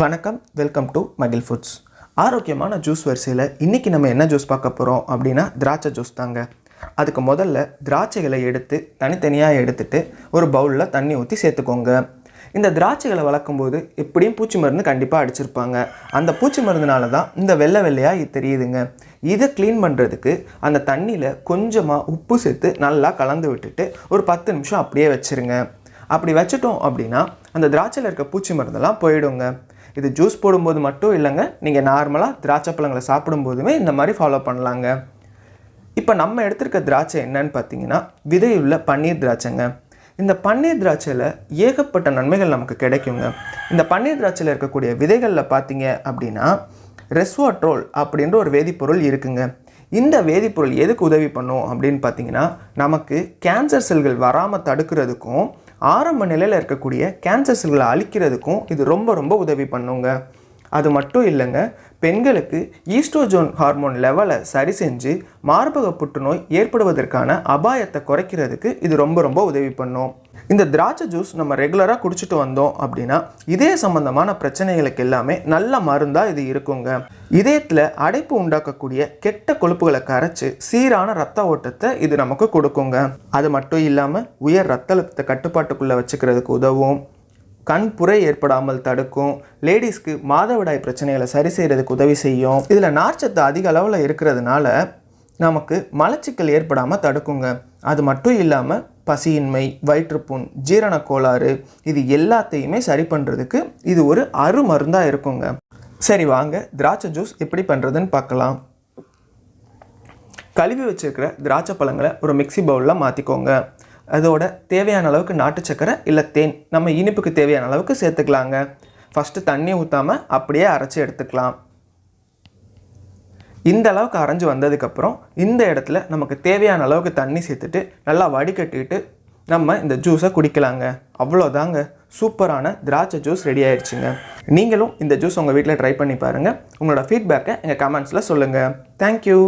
வணக்கம் welcome to Magil foods ஆரோக்கியமான juice வரிசையில் இன்றைக்கி நம்ம என்ன ஜூஸ் பார்க்க போகிறோம் அப்படின்னா திராட்சை ஜூஸ் தாங்க. அதுக்கு முதல்ல திராட்சைகளை எடுத்து தனித்தனியாக எடுத்துட்டு ஒரு பவுலில் தண்ணி ஊற்றி சேர்த்துக்கோங்க. இந்த திராட்சைகளை வளர்க்கும்போது எப்படியும் பூச்சி மருந்து கண்டிப்பாக அடிச்சிருப்பாங்க. அந்த பூச்சி மருந்துனால தான் இந்த வெள்ளை வெள்ளையாக இது தெரியுதுங்க. இதை க்ளீன் பண்ணுறதுக்கு அந்த தண்ணியில் கொஞ்சமாக உப்பு சேர்த்து நல்லா கலந்து விட்டுட்டு ஒரு பத்து நிமிஷம் அப்படியே வச்சுருங்க. அப்படி வச்சுட்டோம் அப்படின்னா அந்த திராட்சையில் இருக்க பூச்சி மருந்தெல்லாம் போயிடுங்க. இது ஜூஸ் போடும்போது மட்டும் இல்லைங்க. நீங்கள் நார்மலாக திராட்சை பழங்களை சாப்பிடும்போதுமே இந்த மாதிரி ஃபாலோ பண்ணலாங்க. இப்போ நம்ம எடுத்திருக்க திராட்சை என்னன்னு பார்த்தீங்கன்னா விதையுள்ள பன்னீர் திராட்சைங்க. இந்த பன்னீர் திராட்சையில் ஏகப்பட்ட நன்மைகள் நமக்கு கிடைக்குங்க. இந்த பன்னீர் திராட்சையில் இருக்கக்கூடிய விதைகளில் பார்த்தீங்க அப்படின்னா ரெஸ்வாட்ரோல் அப்படின்ற ஒரு வேதிப்பொருள் இருக்குங்க. இந்த வேதிப்பொருள் எதுக்கு உதவி பண்ணும் அப்படின்னு பார்த்தீங்கன்னா நமக்கு கேன்சர் செல்கள் வராமல் தடுக்கிறதுக்கும் ஆரம்ப நிலையில் இருக்கக்கூடிய கேன்சர்ஸ்களை அழிக்கிறதுக்கும் இது ரொம்ப ரொம்ப உதவி பண்ணுங்க. அது மட்டும் இல்லைங்க பெண்களுக்கு ஈஸ்ட்ரோஜோன் ஹார்மோன் லெவலை சரி செஞ்சு மார்பக புற்றுநோய் ஏற்படுவதற்கான அபாயத்தை குறைக்கிறதுக்கு இது ரொம்ப ரொம்ப உதவி பண்ணும். இந்த திராட்சை ஜூஸ் நம்ம ரெகுலராக குடிச்சிட்டு வந்தோம் அப்படின்னா இதய சம்பந்தமான பிரச்சனைகளுக்கு எல்லாமே நல்ல மருந்தாக இது இருக்குங்க. இதயத்தில் அடைப்பு உண்டாக்கக்கூடிய கெட்ட கொழுப்புகளை கரைச்சி சீரான ரத்த ஓட்டத்தை இது நமக்கு கொடுக்குங்க. அது மட்டும் இல்லாமல் உயர் ரத்த அழுத்தத்தை கட்டுப்பாட்டுக்குள்ளே வச்சுக்கிறதுக்கு உதவும். கண் புரை ஏற்படாமல் தடுக்கும். லேடிஸ்க்கு மாதவிடாய் பிரச்சனைகளை சரி செய்கிறதுக்கு உதவி செய்யும். இதில் நார்ச்சத்து அதிக அளவில் இருக்கிறதுனால நமக்கு மலச்சிக்கல் ஏற்படாமல் தடுக்குங்க. அது மட்டும் இல்லாமல் பசியின்மை வயிற்றுப்புண் ஜீரண கோளாறு இது எல்லாத்தையுமே சரி பண்ணுறதுக்கு இது ஒரு அருமருந்தாக இருக்குங்க. சரி வாங்க திராட்சை ஜூஸ் எப்படி பண்ணுறதுன்னு பார்க்கலாம். கழுவி வச்சுருக்கிற திராட்சை பழங்களை ஒரு மிக்ஸி பவுலில் மாற்றிக்கோங்க அதோட தேவையான அளவுக்கு நாட்டு சக்கரை இல்லை தேன் நம்ம இனிப்புக்கு தேவையான அளவுக்கு சேர்த்துக்கலாங்க. ஃபஸ்ட்டு தண்ணி ஊற்றாமல் அப்படியே அரைச்சி எடுத்துக்கலாம். இந்த அளவுக்கு அரைஞ்சு வந்ததுக்கப்புறம் இந்த இடத்துல நமக்கு தேவையான அளவுக்கு தண்ணி சேர்த்துட்டு நல்லா வடிகட்டிட்டு நம்ம இந்த ஜூஸை குடிக்கலாங்க. அவ்வளோதாங்க. சூப்பரான திராட்சை ஜூஸ் ரெடி ஆயிடுச்சுங்க. நீங்களும் இந்த ஜூஸ் உங்கள் வீட்டில் ட்ரை பண்ணி பாருங்கள் உங்களோட ஃபீட்பேக்கை எங்கள் கமெண்ட்ஸில் சொல்லுங்கள் தேங்க்யூ